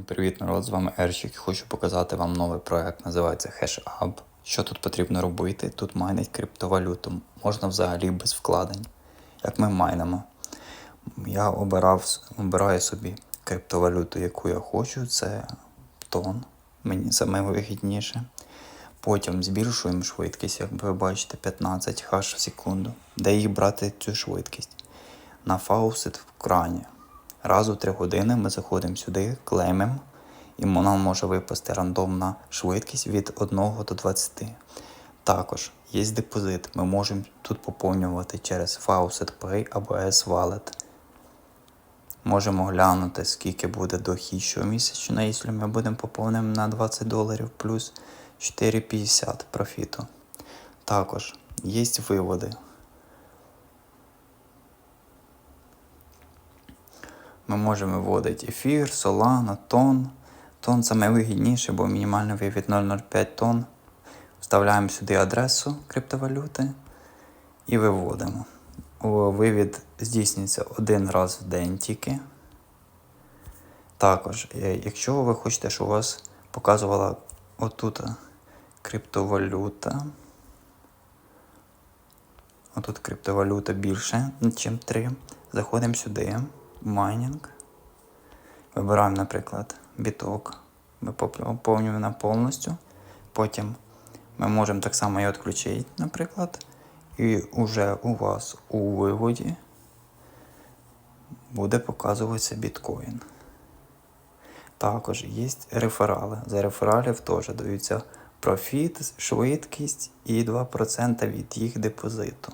Привіт, народ! З вами Ерчик. Хочу показати вам новий проект, називається HashUp. Що тут потрібно робити? Тут майнить криптовалюту. Можна взагалі без вкладень. Як ми майнимо? Я обирав, обираю собі криптовалюту, яку я хочу. Це тон. Мені саме вигідніше. Потім збільшуємо швидкість, як ви бачите, 15 хаш в секунду. Де їх брати цю швидкість? На фаусет в крані. Раз у 3 години ми заходимо сюди, клеймимо, і нам може випасти рандомна швидкість від 1 до 20. Також є депозит. Ми можемо тут поповнювати через Faucet Pay або S-Wallet. Можемо глянути, скільки буде дохід щомісячно, якщо ми будемо поповнимо на 20 доларів плюс 4,50 профіту. Також є виводи. Ми можемо виводити ефір, Solana, тон. Тон саме вигідніше, бо мінімальний вивід 0,05 тонн. Вставляємо сюди адресу криптовалюти і виводимо. Вивід здійснюється один раз в день тільки. Також, е, якщо ви хочете, щоб у вас показувала отут криптовалюта. Отут криптовалюта більше, ніж 3. Заходимо сюди майнінг. Вибираємо, наприклад, біток. Ми поповнюємо повністю. Потім ми можемо так само її відключити, наприклад. І вже у вас у виводі буде показуватися біткоін. Також є реферали. За рефералів теж даються профіт, швидкість і 2% від їх депозиту.